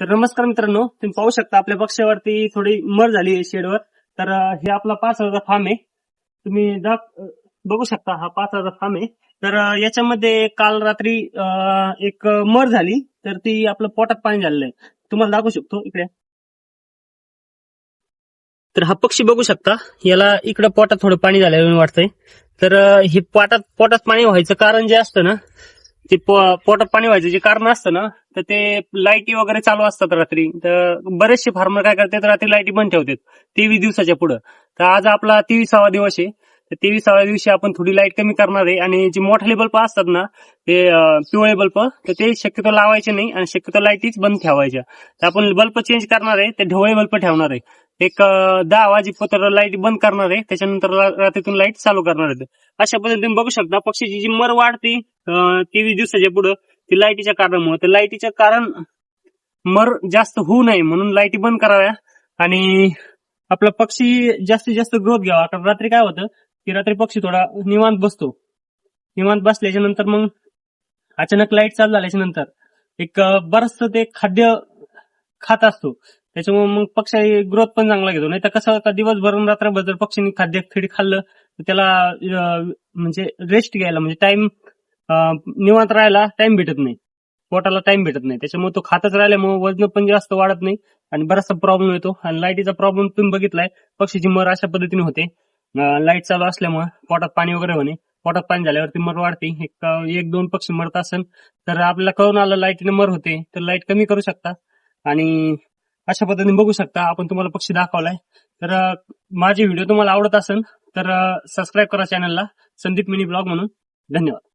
तर नमस्कार मित्रांनो तुम्ही पाहू शकता आपल्या पक्षावरती थोडी मर झाली आहे शेडवर. तर हे आपला पाच हजार फार्म आहे. तुम्ही जा बघू शकता हा पाच हजार फार्म आहे. तर याच्यामध्ये काल रात्री एक मर झाली तर ती आपलं पोटात पाणी झालेलं आहे. तुम्हाला दाखवू शकतो इकडे. तर हा पक्षी बघू शकता. याला इकडे पोटात थोडं पाणी झालेलं वाटतंय. तर हे पोटात पोटात पाणी व्हायचं कारण जे असतं ना ते पोटात पाणी व्हायचं जे कारण असतं ना तर ते लाईटी वगैरे चालू असतात रात्री. तर बरेचसे फार्मर काय करतात रात्री लाईटी बंद ठेवतात तेवीस दिवसाच्या पुढं. तर आज आपला तेवीसावा दिवस आहे. तर तेवीसाव्या दिवशी आपण थोडी लाइट कमी करणार आहे. आणि जे मोठाले बल्ब असतात ना ते पिवळे बल्ब तर ते शक्यतो लावायचे नाही आणि शक्यतो लाईटीच बंद ठेवायच्या. तर आपण बल्ब चेंज करणार आहे ते ढवळे बल्ब ठेवणार आहे. एक दहा वाजेपर्यंत लाइट बंद करणार आहे. त्याच्यानंतर रात्रीतून लाइट चालू करणार आहे अशा पद्धतीने बघू शकता पक्षीची जी मर वाढते तेवीस दिवसाच्या पुढं ती लाईटीच्या कारणामुळे तर लाईटीच्या कारण मर जास्त होऊ नये म्हणून लाईटी बंद कराव्या आणि आपला पक्षी जास्तीत जास्त ग्रोथ घ्यावा. कारण रात्री काय होतं की रात्री पक्षी थोडा निवांत बसतो. निवांत बसल्याच्या नंतर मग अचानक लाइट चालू झाल्याच्यानंतर एक बरच ते खाद्य खात असतो. त्याच्यामुळे मग पक्षी ग्रोथ पण चांगला घेतो. नाही तर कसं होतं दिवसभर रात्रभर जर पक्षीने खाद्य फिड खाल्लं तर त्याला म्हणजे रेस्ट घ्यायला म्हणजे टाइम निवांत राहायला टाइम भेटत नाही. पोटाला टाइम भेटत नाही. त्याच्यामुळे तो खातच राहिल्यामुळे वजन पण जास्त वाढत नाही आणि बराचसा प्रॉब्लेम येतो. आणि लाईटीचा प्रॉब्लेम तुम्ही बघितलाय. पक्षीची मर अशा पद्धतीने होते. लाइट चालू असल्यामुळे पोटात पाणी वगैरे होणे. पोटात पाणी झाल्यावरती मर वाढते. एक एक दोन पक्षी मरत असेल तर आपल्याला कळून आलं लाईटीने मर होते. तर लाइट कमी करू शकता. आणि अशा पद्धतीने बघू शकता. आपण तुम्हाला पक्षी दाखवलाय. तर माझे व्हिडिओ तुम्हाला आवडत असेल तर सबस्क्राईब करा चॅनलला संदीप मिनी ब्लॉग म्हणून. धन्यवाद.